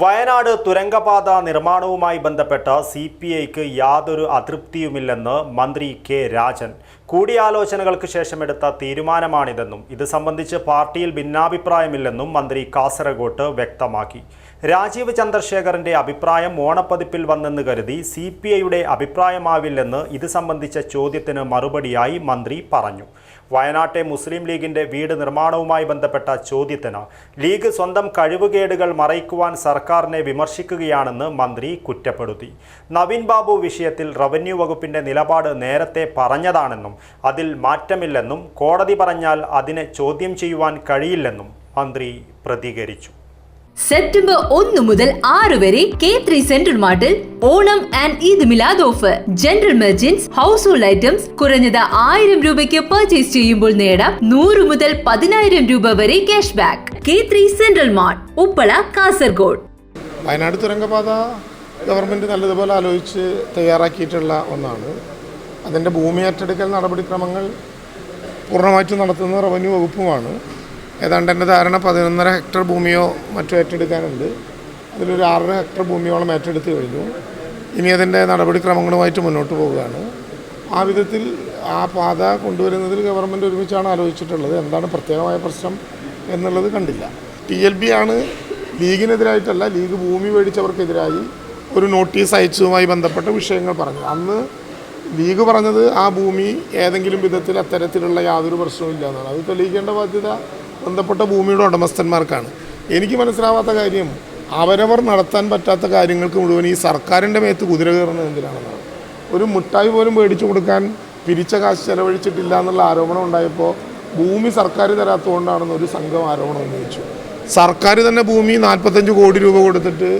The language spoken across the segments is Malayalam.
വയനാട് തുരങ്കപാത നിർമ്മാണവുമായി ബന്ധപ്പെട്ട സി പി ഐക്ക് യാതൊരു അതൃപ്തിയുമില്ലെന്ന് മന്ത്രി കെ രാജൻ. കൂടിയാലോചനകൾക്ക് ശേഷം എടുത്ത തീരുമാനമാണിതെന്നും ഇത് സംബന്ധിച്ച് പാർട്ടിയിൽ ഭിന്നാഭിപ്രായമില്ലെന്നും മന്ത്രി കാസർഗോട്ട് വ്യക്തമാക്കി. രാജീവ് ചന്ദ്രശേഖറിന്റെ അഭിപ്രായം ഓണപ്പതിപ്പിൽ വന്നെന്ന് കരുതി സി പി ഐയുടെ അഭിപ്രായമാവില്ലെന്ന് ഇത് സംബന്ധിച്ച ചോദ്യത്തിന് മറുപടിയായി മന്ത്രി പറഞ്ഞു. വയനാട്ടെ മുസ്ലിം ലീഗിന്റെ വീട് നിർമ്മാണവുമായി ബന്ധപ്പെട്ട ചോദ്യത്തിന് ലീഗ് സ്വന്തം കഴിവുകേടുകൾ മറയ്ക്കുവാൻ സർക്കാരിനെ വിമർശിക്കുകയാണെന്ന് മന്ത്രി കുറ്റപ്പെടുത്തി. നവീൻ ബാബു വിഷയത്തിൽ റവന്യൂ വകുപ്പിന്റെ നിലപാട് നേരത്തെ പറഞ്ഞതാണെന്നും അതിൽ മാറ്റമില്ലെന്നും കോടതി പറഞ്ഞാൽ അതിനെ ചോദ്യം ചെയ്യുവാൻ കഴിയില്ലെന്നും മന്ത്രി പ്രതികരിച്ചു. സെപ്റ്റംബർ ഒന്ന് മുതൽ ആറ് വരെ K three central മാർട്ടിൽ Onam and Eid Milad offer general merchants household items കുറഞ്ഞത് ആയിരം രൂപയ്ക്ക് പർച്ചേസ് ചെയ്യുമ്പോൾ നേടാം നൂറ് മുതൽ പതിനായിരം രൂപ വരെ cashback K three Central Mart Uppala Kasaragod. Wayanad തുരങ്കപാത government നല്ലതുപോലെ ആലോചിച്ച് തയ്യാറാക്കിയിട്ടുള്ള ഒന്നാണ്. അതിന്റെ ഭൂമി ഏറ്റെടുക്കൽ നടപടിക്രമങ്ങൾ പൂർണമായിട്ടും നടത്തുന്ന റവന്യൂ വകുപ്പുമാണ്. ഏതാണ്ട് എന്റെ ധാരണ പതിനൊന്നര ഹെക്ടർ ഭൂമിയോ മറ്റോ ഏറ്റെടുക്കാനുണ്ട്. അതിലൊരു ആറര ഹെക്ടർ ഭൂമിയോളം ഏറ്റെടുത്ത് കഴിഞ്ഞു. ഇനി അതിന്റെ നടപടിക്രമങ്ങളുമായിട്ട് മുന്നോട്ട് പോവുകയാണ്. ആ വിധത്തിൽ ആ പാത കൊണ്ടുവരുന്നതിൽ ഗവൺമെന്റ് ഒരുമിച്ചാണ് ആലോചിച്ചിട്ടുള്ളത്. എന്താണ് പ്രത്യേകമായ പ്രശ്നം എന്നുള്ളത് കണ്ടില്ല. ടി എൽ ബി ആണ് ലീഗിനെതിരായിട്ടല്ല ലീഗ് ഭൂമി മേടിച്ചവർക്കെതിരായി ഒരു നോട്ടീസ് അയച്ചതുമായി ബന്ധപ്പെട്ട വിഷയങ്ങൾ പറഞ്ഞു അന്ന് ലീഗ് പറഞ്ഞത് ആ ഭൂമി ഏതെങ്കിലും വിധത്തിൽ അത്തരത്തിലുള്ള യാതൊരു പ്രശ്നവും ഇല്ല എന്നാണ്. അത് തെളിയിക്കേണ്ട ബാധ്യത ബന്ധപ്പെട്ട ഭൂമിയുടെ ഉടമസ്ഥന്മാർക്കാണ്. എനിക്ക് മനസ്സിലാവാത്ത കാര്യം അവരവർ നടത്താൻ പറ്റാത്ത കാര്യങ്ങൾക്ക് മുഴുവൻ ഈ സർക്കാരിന്റെ മേത്ത് കുതിര കയറുന്നത് എന്തിനാണെന്നാണ്. ഒരു മുട്ടായി പോലും മേടിച്ചു കൊടുക്കാൻ പിരിച്ച കാശ് ചെലവഴിച്ചിട്ടില്ല എന്നുള്ള ആരോപണം ഉണ്ടായപ്പോൾ ഭൂമി സർക്കാർ തരാത്തതുകൊണ്ടാണെന്ന് ഒരു സംഘം ആരോപണം ഉന്നയിച്ചു. സർക്കാർ തന്നെ ഭൂമി നാൽപ്പത്തഞ്ച് കോടി രൂപ കൊടുത്തിട്ട്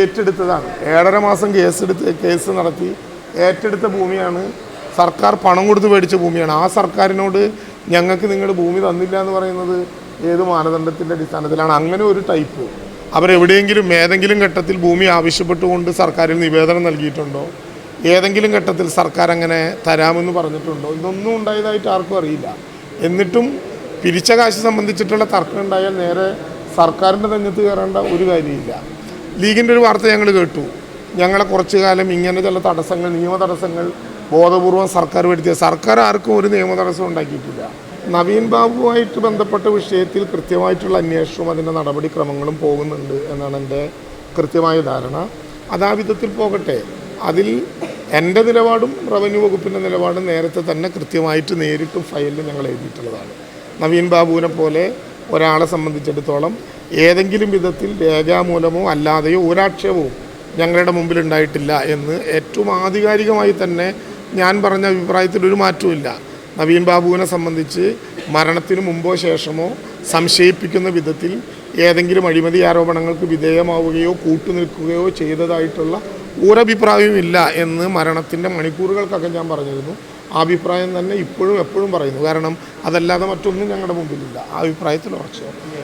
ഏറ്റെടുത്തതാണ്. ഏഴര മാസം കേസ് എടുത്ത് കേസ് നടത്തി ഏറ്റെടുത്ത ഭൂമിയാണ്. സർക്കാർ പണം കൊടുത്ത് മേടിച്ച ഭൂമിയാണ്. ആ സർക്കാരിനോട് ഞങ്ങൾക്ക് നിങ്ങൾ ഭൂമി തന്നില്ല എന്ന് പറയുന്നത് ഏത് മാനദണ്ഡത്തിന്റെ അടിസ്ഥാനത്തിലാണ്? അങ്ങനെ ഒരു ടൈപ്പ്. അവരെവിടെയെങ്കിലും ഏതെങ്കിലും ഘട്ടത്തിൽ ഭൂമി ആവശ്യപ്പെട്ടുകൊണ്ട് സർക്കാരിൽ നിവേദനം നൽകിയിട്ടുണ്ടോ? ഏതെങ്കിലും ഘട്ടത്തിൽ സർക്കാർ അങ്ങനെ തരാമെന്ന് പറഞ്ഞിട്ടുണ്ടോ? ഇതൊന്നും ഉണ്ടായതായിട്ട് ആർക്കും അറിയില്ല. എന്നിട്ടും പിരിച്ച കാശ് സംബന്ധിച്ചിട്ടുള്ള തർക്കം ഉണ്ടായാൽ നേരെ സർക്കാരിന്റെ രംഗത്ത് കയറേണ്ട ഒരു കാര്യമില്ല. ലീഗിന്റെ ഒരു വാർത്ത ഞങ്ങൾ കേട്ടു. ഞങ്ങളെ കുറച്ചു കാലം ഇങ്ങനെ ചില തടസ്സങ്ങൾ നിയമ തടസ്സങ്ങൾ ബോധപൂർവം സർക്കാർ വരുത്തിയ സർക്കാർ ആർക്കും ഒരു നിയമ തടസ്സം ഉണ്ടാക്കിയിട്ടില്ല. നവീൻ ബാബുവായിട്ട് ബന്ധപ്പെട്ട വിഷയത്തിൽ കൃത്യമായിട്ടുള്ള അന്വേഷണവും അതിന്റെ നടപടിക്രമങ്ങളും പോകുന്നുണ്ട് എന്നാണ് എന്റെ കൃത്യമായ ധാരണ. അത് വിധത്തിൽ പോകട്ടെ. അതിൽ എന്റെ നിലപാടും റവന്യൂ വകുപ്പിന്റെ നിലപാടും നേരത്തെ തന്നെ കൃത്യമായിട്ട് നേരിട്ടും ഫയലിൽ ഞങ്ങൾ എഴുതിയിട്ടുള്ളതാണ്. നവീൻ ബാബുവിനെ പോലെ ഒരാളെ സംബന്ധിച്ചിടത്തോളം ഏതെങ്കിലും വിധത്തിൽ രേഖാമൂലമോ അല്ലാതെയോ ഒരാക്ഷേപവും ഞങ്ങളുടെ മുമ്പിൽ ഉണ്ടായിട്ടില്ല എന്ന് ഏറ്റവും ആധികാരികമായി തന്നെ ഞാൻ പറഞ്ഞ അഭിപ്രായത്തിൽ ഒരു മാറ്റവുമില്ല. നവീൻ ബാബുവിനെ സംബന്ധിച്ച് മരണത്തിന് മുമ്പോ ശേഷമോ സംശയിപ്പിക്കുന്ന വിധത്തിൽ ഏതെങ്കിലും അഴിമതി ആരോപണങ്ങൾക്ക് വിധേയമാവുകയോ കൂട്ടുനിൽക്കുകയോ ചെയ്തതായിട്ടുള്ള ഒരഭിപ്രായവും ഇല്ല എന്ന് മരണത്തിന്റെ മണിക്കൂറുകൾക്കൊക്കെ ഞാൻ പറഞ്ഞിരുന്നു. ആ അഭിപ്രായം തന്നെ ഇപ്പോഴും എപ്പോഴും പറയുന്നു. കാരണം അതല്ലാതെ മറ്റൊന്നും ഞങ്ങളുടെ മുമ്പിലില്ല. ആ അഭിപ്രായത്തിൽ ഉറച്ചു